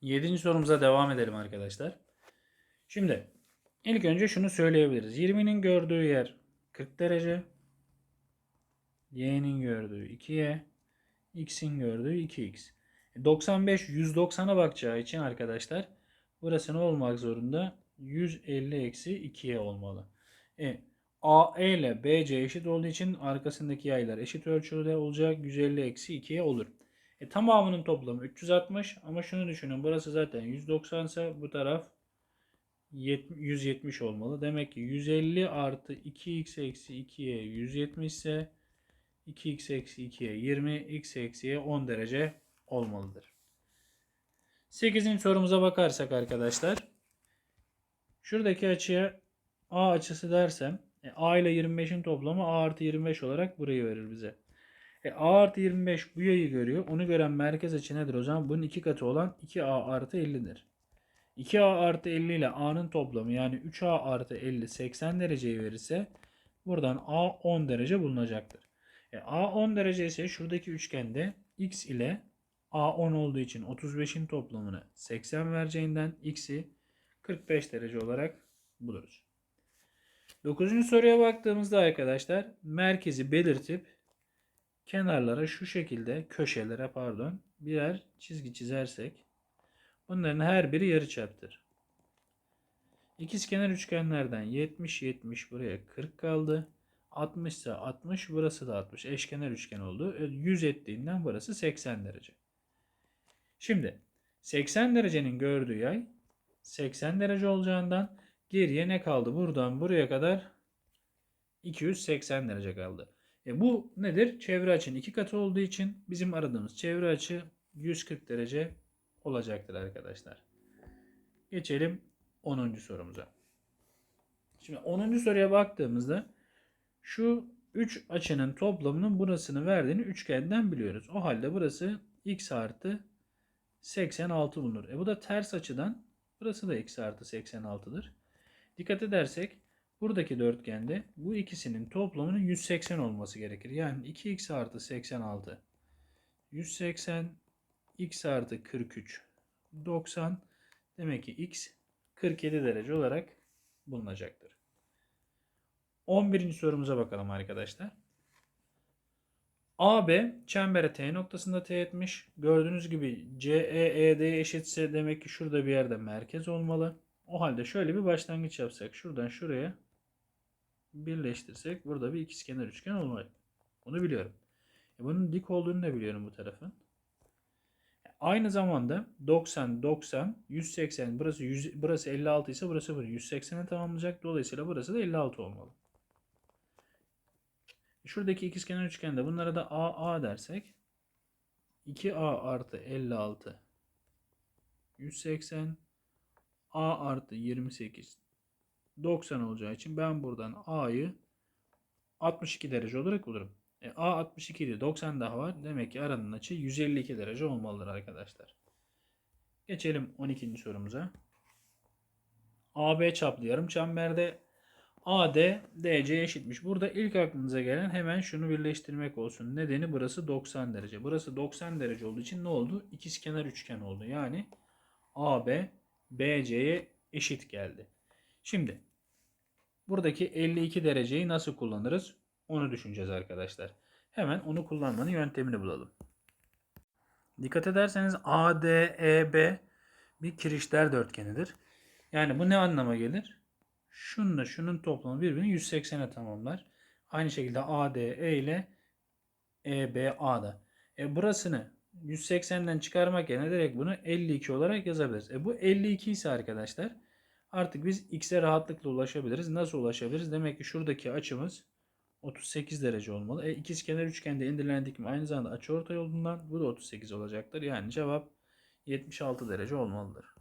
Yedinci sorumuza devam edelim arkadaşlar. Şimdi ilk önce şunu söyleyebiliriz. 20'nin gördüğü yer 40 derece. Y'nin gördüğü 2Y. X'in gördüğü 2X. 95 190'a bakacağı için arkadaşlar burası ne olmak zorunda? 150 eksi 2Y olmalı. E, AE ile BC eşit olduğu için arkasındaki yaylar eşit ölçüde olacak. 150 eksi 2'ye olur. E, tamamının toplamı 360 ama şunu düşünün burası zaten 190 ise bu taraf 170 olmalı. Demek ki 150 artı 2x eksi 2'ye 170 ise 2x eksi 2'ye 20 x eksiye 10 derece olmalıdır. 8. sorumuza bakarsak arkadaşlar şuradaki açıya A açısı dersem e, A ile 25'in toplamı A artı 25 olarak burayı verir bize. E, A artı 25 bu yayı görüyor. Onu gören merkez açı nedir o zaman? Bunun iki katı olan 2A artı 50'dir. 2A artı 50 ile A'nın toplamı yani 3A artı 50 80 dereceyi verirse buradan A 10 derece bulunacaktır. E, A 10 derece ise şuradaki üçgende X ile A 10 olduğu için 35'in toplamını 80 vereceğinden X'i 45 derece olarak buluruz. 9. soruya baktığımızda arkadaşlar merkezi belirtip kenarlara şu şekilde köşelere pardon birer çizgi çizersek bunların her biri yarıçaptır. İkizkenar üçgenlerden 70 70 buraya 40 kaldı. 60 ise 60 burası da 60 eşkenar üçgen oldu. 100 ettiğinden burası 80 derece. Şimdi 80 derecenin gördüğü yay 80 derece olacağından geriye ne kaldı? Buradan buraya kadar 280 derece kaldı. E bu nedir? Çevre açının iki katı olduğu için bizim aradığımız çevre açı 140 derece olacaktır arkadaşlar. Geçelim 10. sorumuza. Şimdi 10. soruya baktığımızda şu 3 açının toplamının burasını verdiğini üçgenden biliyoruz. O halde burası x artı 86 bulunur. E bu da ters açıdan burası da x artı 86'dır. Dikkat edersek buradaki dörtgende bu ikisinin toplamının 180 olması gerekir. Yani 2x artı 86 180 x artı 43 90 demek ki x 47 derece olarak bulunacaktır. 11. sorumuza bakalım arkadaşlar. AB çembere T noktasında teğetmiş. Gördüğünüz gibi CEED eşitse demek ki şurada bir yerde merkez olmalı. O halde şöyle bir başlangıç yapsak. Şuradan şuraya birleştirsek burada bir ikizkenar üçgen olmalı. Bunu biliyorum. E bunun dik olduğunu da biliyorum bu tarafın. Aynı zamanda 90, 90, 180 burası 100, burası 56 ise burası 180'e tamamlayacak. Dolayısıyla burası da 56 olmalı. Şuradaki ikizkenar üçgende bunlara da AA dersek 2A artı 56 180 A artı 28 90 olacağı için ben buradan A'yı 62 derece olarak bulurum. E, A 62 idi 90 daha var. Demek ki aranın açı 152 derece olmalıdır arkadaşlar. Geçelim 12. sorumuza. AB çaplı yarım çemberde AD DC eşitmiş. Burada ilk aklınıza gelen hemen şunu birleştirmek olsun. Nedeni burası 90 derece. Burası 90 derece olduğu için ne oldu? İkizkenar üçgen oldu. Yani AB BC'ye eşit geldi. Şimdi buradaki 52 dereceyi nasıl kullanırız? Onu düşüneceğiz arkadaşlar. Hemen onu kullanmanın yöntemini bulalım. Dikkat ederseniz ADEB bir kirişler dörtgenidir. Yani bu ne anlama gelir? Şununla şunun toplamı birbirini 180'e tamamlar. Aynı şekilde ADE ile EBA'da. E burasını 180'den çıkarmak yerine direkt bunu 52 olarak yazabiliriz. E bu 52 ise arkadaşlar artık biz x'e rahatlıkla ulaşabiliriz. Nasıl ulaşabiliriz? Demek ki şuradaki açımız 38 derece olmalı. E ikizkenar üçgende indirilen dikim aynı zamanda açıortay olduğundan bu da 38 olacaktır. Yani cevap 76 derece olmalıdır.